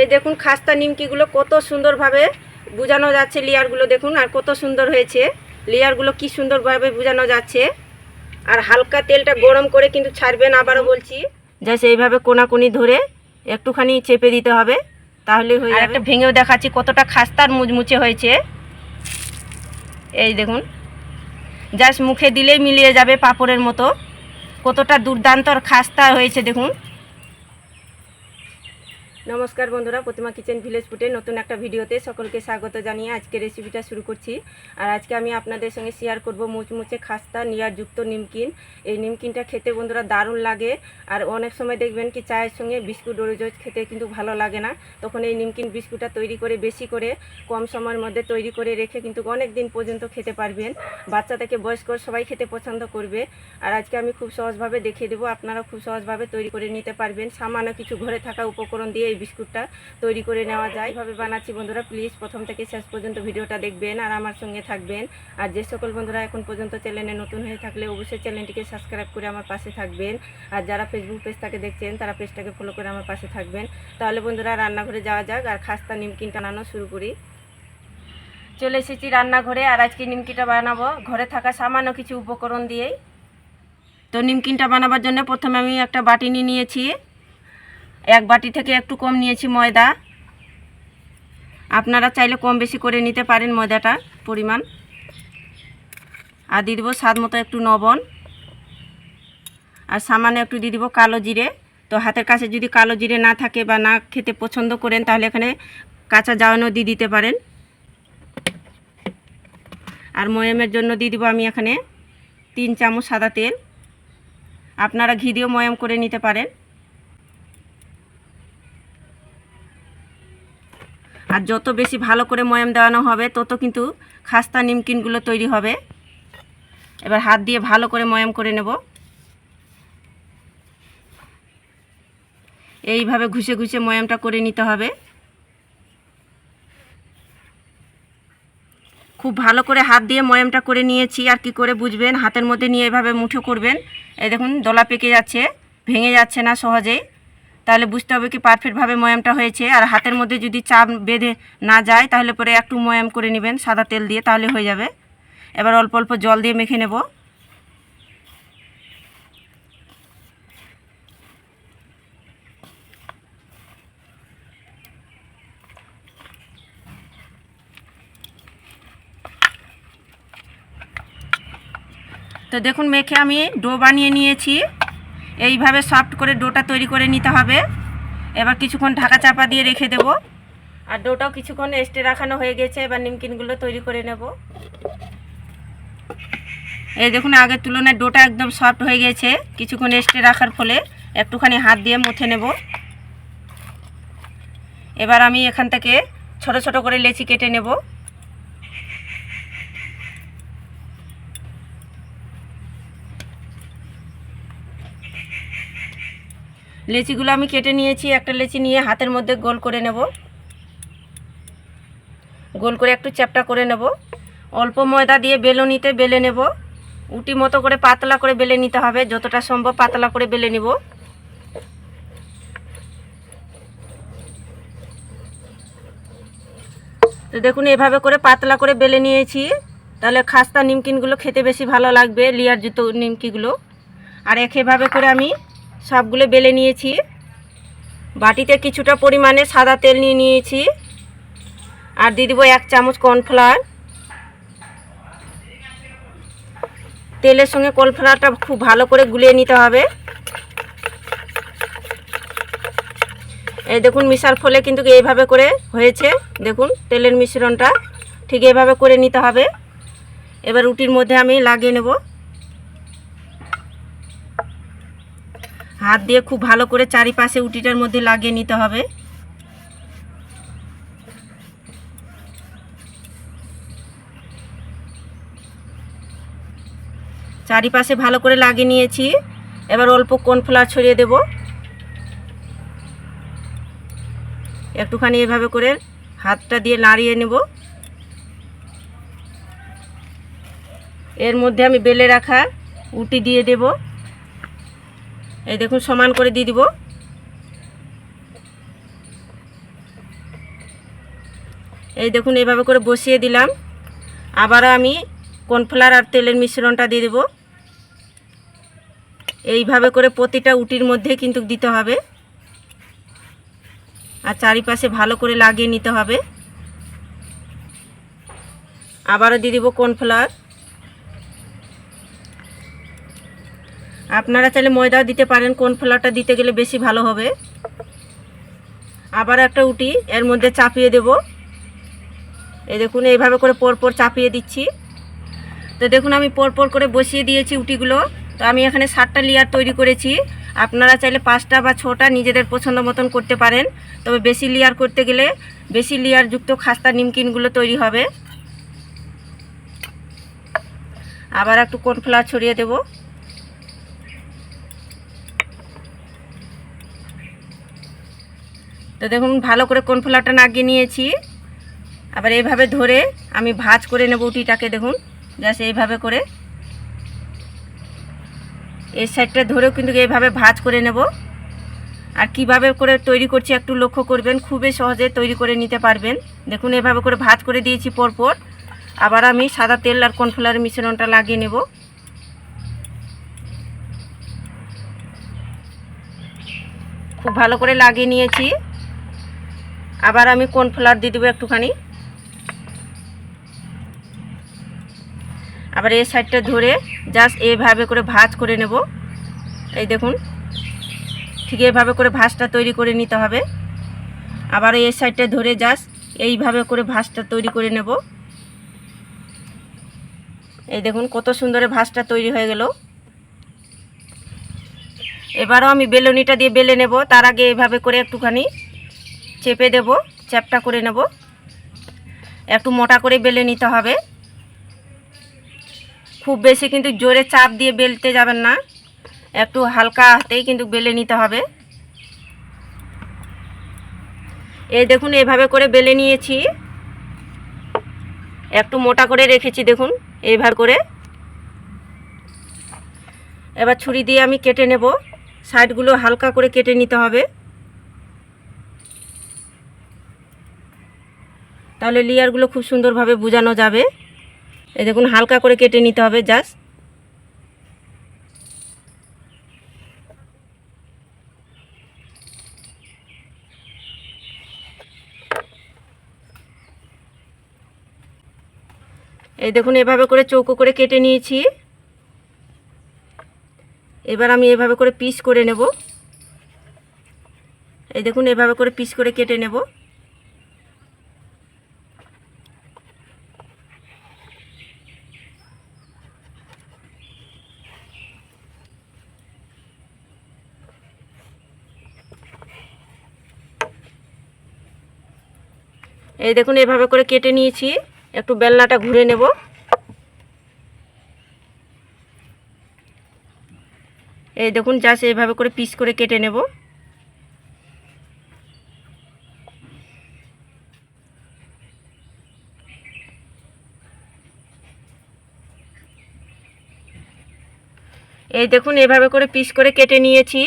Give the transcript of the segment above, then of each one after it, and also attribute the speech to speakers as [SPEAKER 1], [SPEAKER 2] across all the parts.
[SPEAKER 1] এই দেখুন খাস্তা নিমকিগুলো কত সুন্দরভাবে বোঝানো যাচ্ছে লেয়ারগুলো দেখুন আর কত সুন্দর হয়েছে। লেয়ারগুলো কি সুন্দরভাবে বোঝানো যাচ্ছে। আর হালকা তেলটা গরম করে কিন্তু ছাড়বেন আবারও বলছি। জাস্ট এইভাবে কোনাকুনি ধরে একটুখানি চেপে দিতে হবে তাহলে হয়ে যাবে। একটা ভেঙেও দেখাচ্ছি কতটা খাস্তার মুচমুচে হয়েছে। এই দেখুন জাস্ট মুখে দিলেই মিলিয়ে যাবে পাপড়ের মতো। কতটা দুর্দান্ত আর খাস্তা হয়েছে দেখুন। নমস্কার বন্ধুরা, প্রতিমা কিচেন ভিলেজ ফুটে নতুন একটা ভিডিওতে সকলকে স্বাগত জানিয়ে আজকে রেসিপিটা শুরু করছি। আর আজকে আমি আপনাদের সঙ্গে শেয়ার করব মুচমুচে খাস্তা নিয়ারযুক্ত নিমকিন। এই নিমকিনটা খেতে বন্ধুরা দারুণ লাগে। আর অনেক সময় দেখবেন কি চায়ের সঙ্গে বিস্কুট ওরিজোজ খেতে কিন্তু ভালো লাগে না। তখন এই নিমকিন বিস্কুটটা তৈরি করে বেশি করে, কম সময়ের মধ্যে তৈরি করে রেখে কিন্তু অনেক দিন পর্যন্ত খেতে পারবেন। বাচ্চা থেকে বয়স্ক সবাই খেতে পছন্দ করবে। আর আজকে আমি খুব সহজভাবে দেখিয়ে দেবো আপনারা খুব সহজভাবে তৈরি করে নিতে পারবেন। সামান্য কিছু ঘরে থাকা উপকরণ দিয়ে বিস্কুটটা তৈরি করে নেওয়া যায়। এভাবে বানাচ্ছি বন্ধুরা প্লিজ প্রথম থেকে শেষ পর্যন্ত ভিডিওটা দেখবেন আর আমার সঙ্গে থাকবেন। আর যে সকল বন্ধুরা এখন পর্যন্ত চ্যানেলে নতুন হয়ে থাকলে অবশ্যই চ্যানেলটিকে সাবস্ক্রাইব করে আমার পাশে থাকবেন। আর যারা ফেসবুক পেজটাকে দেখছেন, তারা পেজটাকে ফলো করে আমার পাশে থাকবেন। তাহলে বন্ধুরা রান্নাঘরে যাওয়া যাক আর খাস্তা নিমকিন টানানো শুরু করি। চলে এসেছি রান্নাঘরে আর আজকে নিমকিটা বানাবো। ঘরে থাকা সামান্য কিছু উপকরণ দিয়েই। তো নিমকিনটা বানাবার জন্য প্রথমে আমি একটা বাটি নিয়ে নিয়েছি। এক বাটি থেকে একটু কম নিয়েছি ময়দা। আপনারা চাইলে কম বেশি করে নিতে পারেন ময়দাটা, পরিমাণ। আর দিয়ে দেবো স্বাদ মতো একটু লবণ। আর সামান্য একটু দিয়ে দিব কালো জিরে। তো হাতের কাছে যদি কালো জিরে না থাকে বা না খেতে পছন্দ করেন, তাহলে এখানে কাঁচা জাওয়ানো দিয়ে দিতে পারেন। আর ময়ামের জন্য দিয়ে দিব আমি এখানে তিন চামচ সাদা তেল। আপনারা ঘি দিয়েও ময়াম করে নিতে পারেন। আর যত বেশি ভালো করে ময়াম দেওয়ানো হবে, তত কিন্তু খাস্তা নিমকিনগুলো তৈরি হবে। এবার হাত দিয়ে ভালো করে ময়াম করে নেব। এইভাবে ঘুষে ঘুষে ময়ামটা করে নিতে হবে। খুব ভালো করে হাত দিয়ে ময়ামটা করে নিয়েছি, আর কি করে বুঝবেন? হাতের মধ্যে নিয়ে এভাবে মুঠো করবেন। এই দেখুন, দলা পেকে যাচ্ছে, ভেঙে যাচ্ছে না সহজেই। তাহলে বুঝতে হবে কি পারফেক্টভাবে ময়ামটা হয়েছে। আর হাতের মধ্যে যদি চাপ বেঁধে না যায়, তাহলে পরে একটু ময়াম করে নেবেন, সাদা তেল দিয়ে, তাহলে হয়ে যাবে। এবার অল্প অল্প জল দিয়ে মেখে নেব। তো দেখুন, মেখে আমি ডো বানিয়ে নিয়েছি। এইভাবে সফট করে ডোটা তৈরি করে নিতে হবে। এবার কিছুক্ষণ ঢাকা চাপা দিয়ে রেখে দেব। আর ডোটাও কিছুক্ষণ এস্টে রাখানো হয়ে গেছে, এবার নিমকিনগুলো তৈরি করে নেব। এই দেখুন, আগের তুলনায় ডোটা একদম সফট হয়ে গেছে। কিছুক্ষণ এস্টে রাখার ফলে একটুখানি হাত দিয়ে মুথে নেব। এবার আমি এখান থেকে ছোট ছোট করে লেচি কেটে নেব। লেচিগুলো আমি কেটে নিয়েছি, একটা লেচি নিয়ে হাতের মধ্যে গোল করে নেব। গোল করে একটু চ্যাপটা করে নেব। অল্প ময়দা দিয়ে বেলনিতে বেলে নেব। উটি মতো করে পাতলা করে বেলে নিতে হবে, যতটা সম্ভব পাতলা করে বেলে নেব। তো দেখুন, এভাবে করে পাতলা করে বেলে নিয়েছি। তাহলে খাস্তা নিমকিনগুলো খেতে বেশি ভালো লাগবে, লিয়ার জুতো নিমকিগুলো। আর একেভাবে করে আমি সবগুলো বেলে নিয়েছি। বাটিতে কিছুটা পরিমাণে সাদা তেল নিয়ে নিয়েছি। আর দিয়ে দেবো এক চামচ কর্নফ্লাওয়ার। তেলের সঙ্গে কর্নফ্লাওয়ারটা খুব ভালো করে গুলিয়ে নিতে হবে। এই দেখুন, মিশার ফলে কিন্তু এইভাবে করে হয়েছে। দেখুন, তেলের মিশ্রণটা ঠিক এইভাবে করে নিতে হবে। এবার রুটির মধ্যে আমি লাগিয়ে নেব। হাত দিয়ে খুব ভালো করে চারিপাশে উটিটার মধ্যে লাগিয়ে নিতে হবে। চারিপাশে ভালো করে লাগিয়ে নিয়েছি। এবার অল্প কর্নফ্লাওয়ার ছড়িয়ে দেব। একটুখানি এভাবে করে হাতটা দিয়ে নাড়িয়ে নেব। এর মধ্যে আমি বেলে রাখা উটি দিয়ে দেবো। এই দেখুন, সমান করে দিয়ে দিব। এই দেখুন এইভাবে করে বসিয়ে দিলাম। আবারও আমি কর্নফ্লাওয়ার আর তেলের মিশ্রণটা দিয়ে দেবো। এইভাবে করে প্রতিটা উটির মধ্যে কিন্তু দিতে হবে। আর চারিপাশে ভালো করে লাগিয়ে নিতে হবে। আবারও দিয়ে দেবো কর্নফ্লাওয়ার। আপনারা চাইলে ময়দাও দিতে পারেন কর্নফ্লাওয়ারটা দিতে গেলে বেশি ভালো হবে। আবার একটা উটি, এর মধ্যে চাপিয়ে দেব। এই দেখুন, এইভাবে করে পরপর চাপিয়ে দিচ্ছি। তো দেখুন, আমি পরপর করে বসিয়ে দিয়েছি উটিগুলো। তো আমি এখানে সাতটা লেয়ার তৈরি করেছি। আপনারা চাইলে পাঁচটা বা ছটা নিজেদের পছন্দ মতন করতে পারেন। তবে বেশি লেয়ার করতে গেলে বেশি লেয়ারযুক্ত খাস্তা, নিমকিনগুলো তৈরি হবে। আবার একটু কর্নফ্লাওয়ার ছড়িয়ে দেব। তো দেখুন, ভালো করে কর্নফ্লাওয়ারটা নাগিয়ে নিয়েছি। আবার এইভাবে ধরে আমি ভাজ করে নেব উটিটাকে, দেখুন, জাস্ট এইভাবে করে। এই সাইডটা ধরেও কিন্তু এইভাবে ভাজ করে নেব। আর কীভাবে করে তৈরি করছি একটু লক্ষ্য করবেন, খুবই সহজে তৈরি করে নিতে পারবেন। দেখুন এভাবে করে ভাজ করে দিয়েছি পরপর। আবার আমি সাদা তেল আর কর্নফ্লাওয়ারের মিশ্রণটা লাগিয়ে নেব। খুব ভালো করে লাগিয়ে নিয়েছি। আবার আমি কোন কর্নফ্লাওয়ার দিয়ে দেবো একটুখানি? আবার এই সাইডটা ধরে জাস্ট এইভাবে করে ভাজ করে নেব। এই দেখুন, ঠিক এইভাবে করে ভাঁজটা তৈরি করে নিতে হবে। আবার এই সাইডটা ধরে জাস্ট এইভাবে করে ভাঁজটা তৈরি করে নেব। এই দেখুন, কত সুন্দরে ভাঁজটা তৈরি হয়ে গেল। এবারও আমি বেলুনিটা দিয়ে বেলে নেব, তার আগে এইভাবে করে একটুখানি চেপে দেব, চ্যাপটা করে নেব। একটু মোটা করে বেলে নিতে হবে। খুব বেশি কিন্তু জোরে চাপ দিয়ে বেলতে যাবেন না। একটু হালকা হাতেই কিন্তু বেলে নিতে হবে। এই দেখুন, এভাবে করে বেলে নিয়েছি। একটু মোটা করে রেখেছি, দেখুন, এইভাবে করে। এবার ছুরি দিয়ে আমি কেটে নেব। সাইডগুলো হালকা করে কেটে নিতে হবে। তাহলে লেয়ারগুলো খুব সুন্দরভাবে বোঝানো যাবে। এই দেখুন, হালকা করে কেটে নিতে হবে জাস্ট। এই দেখুন, এভাবে করে চৌকো করে কেটে নিয়েছি। এবার আমি এভাবে করে পিস করে নেব। এই দেখুন, এভাবে করে পিস করে কেটে নেব। এই দেখুন, এভাবে করে কেটে নিয়েছি। একটু বেলনাটা ঘুরে নেব। এই দেখুন, জাস্ট এইভাবে করে পিস করে কেটে নেব। এই দেখুন, এভাবে করে পিস করে কেটে নিয়েছি।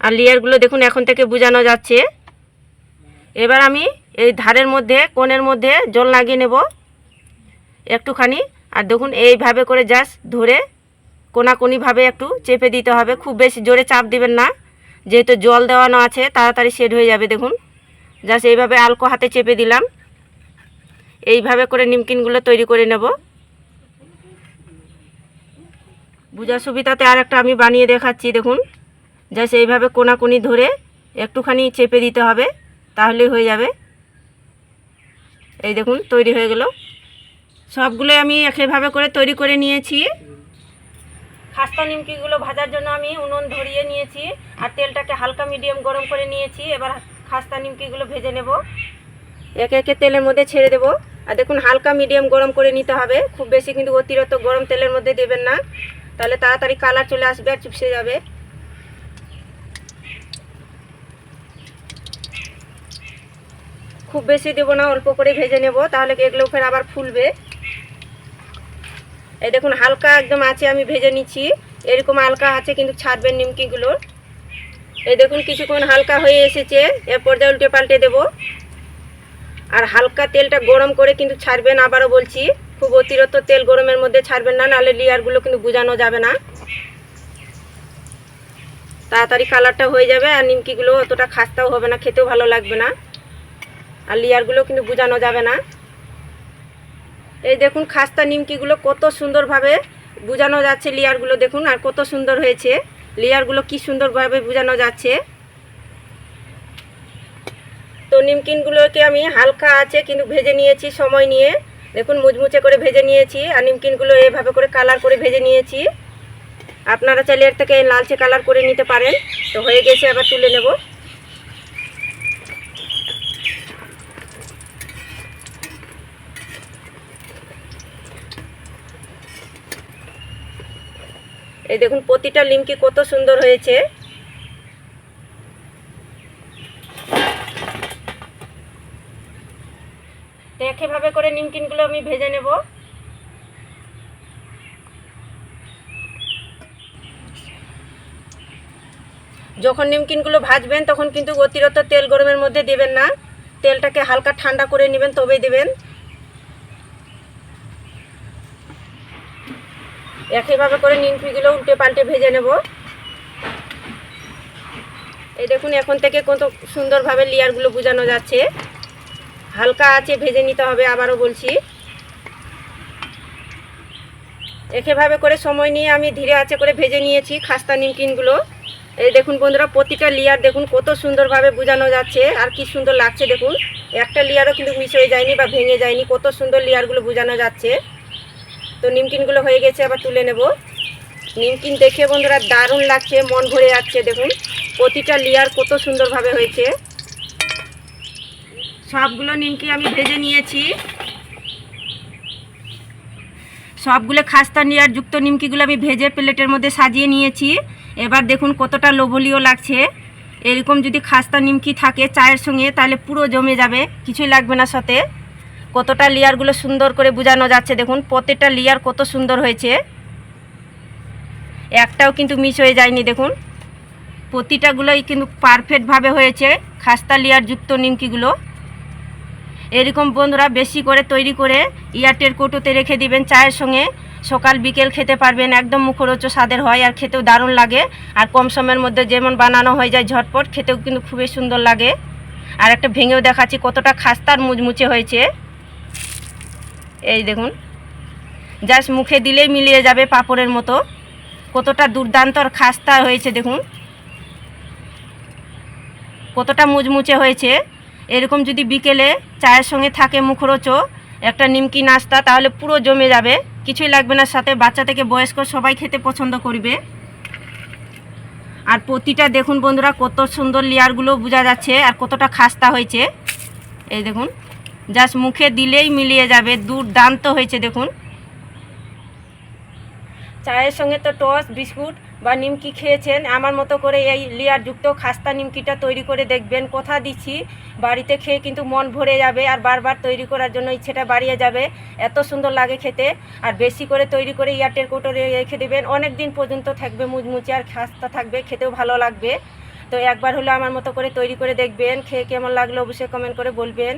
[SPEAKER 1] আর লেয়ারগুলো দেখুন, এখন থেকে বোঝানো যাচ্ছে। এবার আমি এই ধারের মধ্যে, কোণের মধ্যে জল লাগিয়ে নেব একটুখানি। আর দেখুন, এইভাবে করে জাস্ট ধরে কোনাকুনিভাবে একটু চেপে দিতে হবে। খুব বেশি জোরে চাপ দিবেন না। যেহেতু জল দেওয়ানো আছে, তাড়াতাড়ি সেট হয়ে যাবে, দেখুন। জাস্ট এইভাবে আলকো হাতে চেপে দিলাম। এইভাবে করে নিমকিনগুলো তৈরি করে নেব। বুঝা সুবিধাতে আর একটা আমি বানিয়ে দেখাচ্ছি, দেখুন। জাস্ট এইভাবে কোনাকুনি ধরে একটুখানি চেপে দিতে হবে। তাহলেই হয়ে যাবে। এই দেখুন, তৈরি হয়ে গেল। সবগুলো আমি একইভাবে করে তৈরি করে নিয়েছি। খাস্তা নিমকিগুলো ভাজার জন্য আমি উনুন ধরিয়ে নিয়েছি আর তেলটাকে হালকা মিডিয়াম গরম করে নিয়েছি। এবার খাস্তা নিমকিগুলো ভেজে নেব। একে একে তেলের মধ্যে ছেড়ে দেব। আর দেখুন, হালকা মিডিয়াম গরম করে নিতে হবে। খুব বেশি কিন্তু অতিরিক্ত গরম তেলের মধ্যে দেবেন না। তাহলে তাড়াতাড়ি কালার চলে আসবে আর চুপসে যাবে। খুব বেশি দেবো না, অল্প করে ভেজে নেব, তাহলে এগুলো ফের আবার ফুলবে। এই দেখুন, হালকা একদম আছে আমি ভেজে নিচ্ছি। এরকম হালকা আছে কিন্তু ছাড়বেন নিমকিগুলো এই দেখুন, কিছুক্ষণ হালকা হয়ে এসেছে এর পর্যায়ে উল্টে পাল্টে দেবো। আর হালকা তেলটা গরম করে কিন্তু ছাড়বেন আবারও বলছি। খুব অতিরিক্ত তেল গরমের মধ্যে ছাড়বেন না, নাহলে লেয়ারগুলো কিন্তু বোঝানো যাবে না। তাড়াতাড়ি কালারটা হয়ে যাবে, আর নিমকিগুলো অতটা খাস্তাও হবে না, খেতেও ভালো লাগবে না। আর লেয়ারগুলো কিন্তু বোঝানো যাবে না। এই দেখুন, খাস্তা নিমকিগুলো কত সুন্দরভাবে বোঝানো যাচ্ছে লেয়ারগুলো দেখুন, আর কত সুন্দর হয়েছে। লেয়ারগুলো কি সুন্দরভাবে বোঝানো যাচ্ছে। তো নিমকিনগুলোকে আমি হালকা আছে কিন্তু ভেজে নিয়েছি সময় নিয়ে। দেখুন, মুচমুচে করে ভেজে নিয়েছি, আর নিমকিনগুলো এভাবে করে কালার করে ভেজে নিয়েছি। আপনারা চাইলে এর থেকে লালচে কালার করে নিতে পারেন। তো হয়ে গেছে আবার তুলে নেব। এই দেখুন, প্রতিটা লিমকি কত সুন্দর হয়েছে। একইভাবে করে নিমকিনগুলো আমি ভেজে নেব। যখন নিমকিনগুলো ভাজবেন, তখন কিন্তু অতিরিক্ত তেল গরমের মধ্যে দেবেন না। তেলটাকে হালকা ঠান্ডা করে নেবেন, তবেই দেবেন। একইভাবে করে নিমকিগুলো উল্টে পাল্টে ভেজে নেব। এই দেখুন, এখন থেকে কত সুন্দরভাবে লেয়ারগুলো বোঝানো যাচ্ছে। হালকা আছে ভেজে নিতে হবে আবারও বলছি। একইভাবে করে সময় নিয়ে আমি ধীরে আছে করে ভেজে নিয়েছি খাস্তা নিমকিনগুলো। এই দেখুন বন্ধুরা, প্রতিটা লেয়ার দেখুন কত সুন্দরভাবে বোঝানো যাচ্ছে আর কি সুন্দর লাগছে দেখুন। একটা লেয়ারও কিন্তু মিস হয়ে যায়নি বা ভেঙে যায়নি, কত সুন্দর লেয়ারগুলো বোঝানো যাচ্ছে। তো নিমকিনগুলো হয়ে গেছে আবার তুলে নেব। নিমকিন দেখে বন্ধুরা দারুণ লাগছে, মন ভরে যাচ্ছে, দেখুন। প্রতিটা লেয়ার কত সুন্দরভাবে হয়েছে। সবগুলো নিমকি আমি ভেজে নিয়েছি। সবগুলো খাস্তা নেওয়ার যুক্ত নিমকিগুলো আমি ভেজে প্লেটের মধ্যে সাজিয়ে নিয়েছি। এবার দেখুন কতটা লোভনীয় লাগছে। এরকম যদি খাস্তা নিমকি থাকে চায়ের সঙ্গে, তাহলে পুরো জমে যাবে, কিছুই লাগবে না সাথে। কতটা লেয়ারগুলো সুন্দর করে বোঝানো যাচ্ছে দেখুন, প্রত্যেকটা লেয়ার কত সুন্দর হয়েছে। একটাও কিন্তু মিস হয়ে যায়নি দেখুন। প্রতিটাগুলোই কিন্তু পারফেক্টভাবে হয়েছে, খাস্তা লেয়ার যুক্ত নিমকিগুলো। এরকম বন্ধুরা বেশি করে তৈরি করে ইয়ারটের কৌটোতে রেখে দিবেন চায়ের সঙ্গে। সকাল, বিকেল খেতে পারবেন, একদম মুখরোচ স্বাদের হয় আর খেতেও দারুণ লাগে। আর কম সময়ের মধ্যে যেমন বানানো হয়ে যায় ঝটপট, খেতেও কিন্তু খুবই সুন্দর লাগে। আর একটা ভেঙেও দেখাচ্ছি কতটা খাস্তার মুচমুচে হয়েছে। এই দেখুন জাস্ট মুখে দিলেই মিলিয়ে যাবে পাপড়ের মতো। কতটা দুর্দান্ত আর খাস্তা হয়েছে দেখুন। কতটা মুচমুচে হয়েছে। এরকম যদি বিকেলে চায়ের সঙ্গে থাকে মুখরোচো একটা নিমকি নাস্তা, তাহলে পুরো জমে যাবে। কিছুই লাগবে না, সাথে বাচ্চা থেকে বয়স্ক সবাই খেতে পছন্দ করবে। আর প্রতিটা দেখুন বন্ধুরা, কত সুন্দর লেয়ারগুলো বোঝা যাচ্ছে আর কতটা খাস্তা হয়েছে। এই দেখুন। জাস্ট মুখে দিলেই মিলিয়ে যাবে, দুর্দান্ত হয়েছে দেখুন। চায়ের সঙ্গে তো টস বিস্কুট বা নিমকি খেয়েছেন, আমার মতো করে এই লেয়ারযুক্ত খাস্তা নিমকিটা তৈরি করে দেখবেন, কথা দিচ্ছি, বাড়িতে খেয়ে কিন্তু মন ভরে যাবে, আর বারবার তৈরি করার জন্য ইচ্ছেটা বাড়িয়ে যাবে, এত সুন্দর লাগে খেতে, আর বেশি করে তৈরি করে ইয়ারটের কোটরে রেখে দেবেন অনেক দিন পর্যন্ত থাকবে মুচমুচে, আর খাস্তা থাকবে, খেতেও ভালো লাগবে। তো একবার হলো আমার মতো করে তৈরি করে দেখবেন, খেয়ে কেমন লাগল অবশ্যই কমেন্ট করে বলবেন।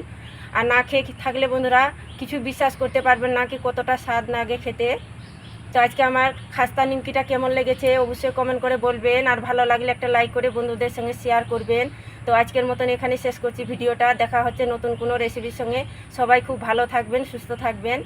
[SPEAKER 1] আর না খেয়ে থাকলে বন্ধুরা কিছু বিশ্বাস করতে পারবেন না কি কতটা স্বাদ লাগে খেতে। তো আজকে আমার খাস্তা নিমকিটা কেমন লেগেছে অবশ্যই কমেন্ট করে বলবেন। আর ভালো লাগলে একটা লাইক করে বন্ধুদের সঙ্গে শেয়ার করবেন। তো আজকের মতন এখানে শেষ করছি ভিডিওটা। দেখা হচ্ছে নতুন কোনো রেসিপির সঙ্গে। সবাই খুব ভালো থাকবেন, সুস্থ থাকবেন।